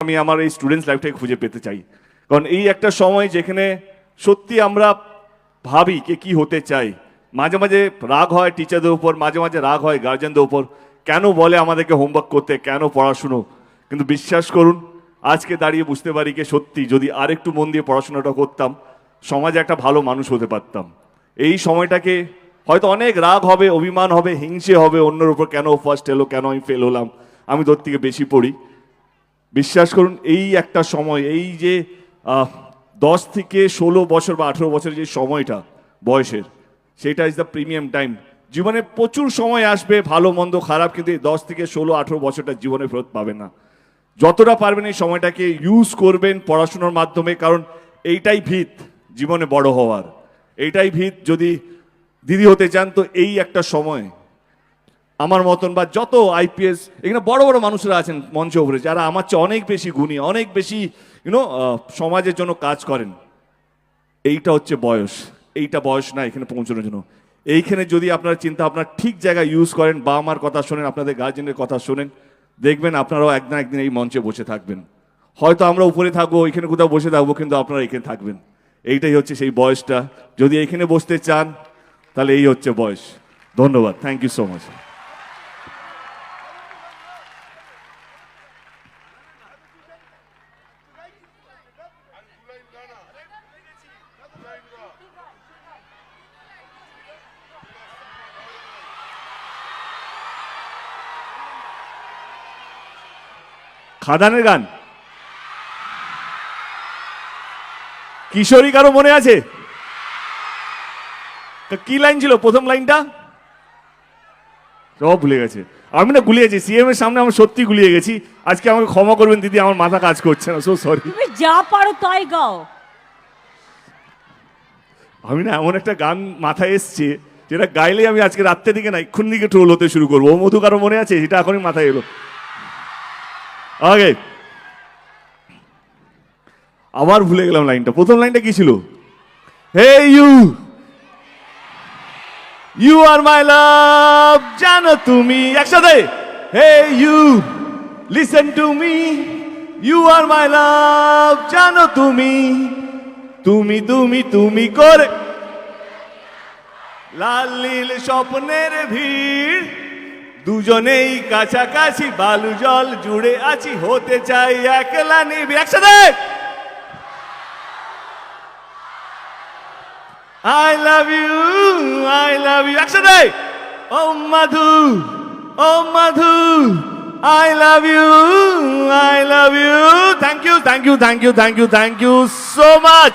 আমি আমার এই স্টুডেন্টস লাইফটাকে খুঁজে পেতে চাই। কারণ এই একটা সময় যেখানে সত্যি আমরা ভাবি কে কি হতে চাই। মাঝে মাঝে রাগ হয় টিচারদের উপর, মাঝে মাঝে রাগ হয় গার্জেনদের উপর। কেন বলে আমাদেরকে হোমওয়ার্ক করতে, কেন পড়াশুনো? কিন্তু বিশ্বাস করুন, আজকে দাঁড়িয়ে বুঝতে পারি যে সত্যি যদি আরেকটু মন দিয়ে পড়াশোনাটা করতাম, সমাজে একটা ভালো মানুষ হতে পারতাম। এই সময়টাকে হয়তো অনেক রাগ হবে, অভিমান হবে, হিংসে হবে, অন্যের উপর কেন ফার্স্ট এলো, কেন আমি ফেল হলাম, আমি তোর থেকে বেশি পড়ি। বিশ্বাস করুন, এই একটা সময়, এই যে দশ থেকে ষোলো বছর বা আঠেরো বছরের যে সময়টা বয়সের, সেটা ইজ দ্য প্রিমিয়াম টাইম জীবনে প্রচুর সময় আসবে, ভালো, মন্দ, খারাপ, কিন্তু এই দশ থেকে ষোলো, আঠেরো বছরটা জীবনে ফেরত পাবে না। যতটা পারবেন এই সময়টাকে ইউজ করবেন পড়াশুনোর মাধ্যমে, কারণ এইটাই ভিত জীবনে বড় হওয়ার। এইটাই ভিত যদি দিদি হতে চান, তো এই একটা সময় আমার মতন বা যত আইপিএস এখানে বড় বড় মানুষরা আছেন মঞ্চে উপরে, যারা আমার চেয়ে অনেক বেশি গুণী, অনেক বেশি ইউনো সমাজের জন্য কাজ করেন। এইটা হচ্ছে বয়স। এইটা বয়স না, এখানে পৌঁছানোর জন্য। এইখানে যদি আপনারা চিন্তা আপনার ঠিক জায়গায় ইউজ করেন, বা আমার কথা শোনেন, আপনাদের গার্জেনের কথা শোনেন, দেখবেন আপনারাও একদিন একদিন এই মঞ্চে বসে থাকবেন। হয়তো আমরা উপরে থাকব, এখানে কোথাও বসে থাকব, কিন্তু আপনারা এখানে থাকবেন। এইটাই হচ্ছে সেই বয়সটা। যদি এখানে বসতে চান, তাহলে এই হচ্ছে বয়স। ধন্যবাদ। থ্যাংক ইউ সো মাচ খাদানের গান। কিশোরী কারও মনে আছে? কি লাইন ছিল প্রথম লাইনটা? সব ভুলে গেছে। আমি না গুলিয়ে গেছি সিএম এর সামনে আমি সত্যি গুলিয়ে গেছি। আজকে আমাকে ক্ষমা করবেন দিদি আমার মাথা কাজ করছে না সো সরি তুমি যা পারো তাই গাও। আমি না এমন একটা গান মাথায় এসছে যেটা গাইলে আমি আজকে রাত্রের দিকে না এক্ষুন দিকে ট্রোল হতে শুরু করব। ও মধু কারও মনে আছে? সেটা এখনই মাথায় এলো। আগে। আবার ভুলে গেলাম লাইনটা। প্রথম লাইনটা কি ছিল? হে you you are my love জানো তুমি। একসাথে। Hey you listen to me you are my love জানো তুমি। তুমি তুমি তুমি করে লাল নীল স্বপ্নের ভিড়। দুজনেই কাছাকাছি বালু জল জুড়ে আছি, হতে চাই একলা নিবি একসাথে! I love you I love you একসাথে! ও মাধু ও Madhu. I love you I love you thank you thank you thank you thank you thank you so much